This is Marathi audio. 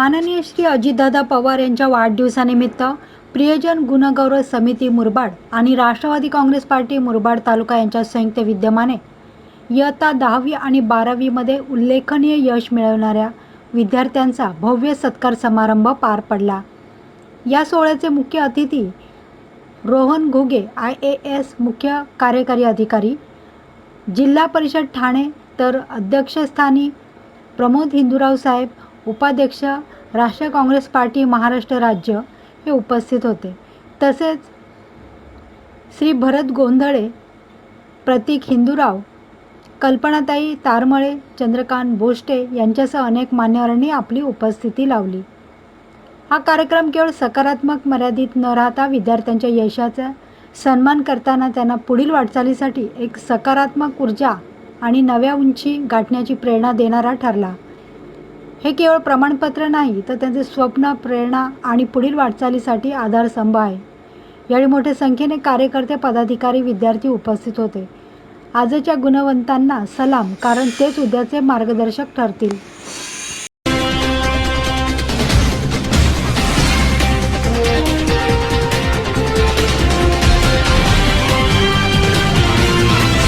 अजितदादा पवार यांच्या वाढदिवसानिमित्त प्रियजन गुणगौरव समिती मुरबाड आणि राष्ट्रवादी काँग्रेस पार्टी मुरबाड तालुका यांच्या संयुक्त विद्यमाने इयत्ता दहावी आणि बारावीमध्ये उल्लेखनीय यश मिळवणाऱ्या विद्यार्थ्यांचा भव्य सत्कार समारंभ पार पडला. या सोहळ्याचे मुख्य अतिथी Rohan Ghuge I A S मुख्य कार्यकारी अधिकारी जिल्हा परिषद ठाणे तर अध्यक्षस्थानी प्रमोद हिंदूराव साहेब उपाध्यक्ष राष्ट्रीय काँग्रेस पार्टी महाराष्ट्र राज्य हे उपस्थित होते. तसेच श्री भरत गोंधळे प्रतीक हिंदूराव कल्पनाताई तारमळे चंद्रकांत बोष्टे यांच्यासह अनेक मान्यवरांनी आपली उपस्थिती लावली. हा कार्यक्रम केवळ सकारात्मक मर्यादित न राहता विद्यार्थ्यांच्या यशाचा सन्मान करताना त्यांना पुढील वाटचालीसाठी एक सकारात्मक ऊर्जा आणि नव्या उंची गाठण्याची प्रेरणा देणारा ठरला. हे केवळ प्रमाणपत्र नाही तर त्यांचे स्वप्न प्रेरणा आणि पुढील वाटचालीसाठी आधारस्तंभ आहे. यावेळी मोठ्या संख्येने कार्यकर्ते पदाधिकारी विद्यार्थी उपस्थित होते. आजच्या गुणवंतांना सलाम कारण तेच उद्याचे मार्गदर्शक ठरतील.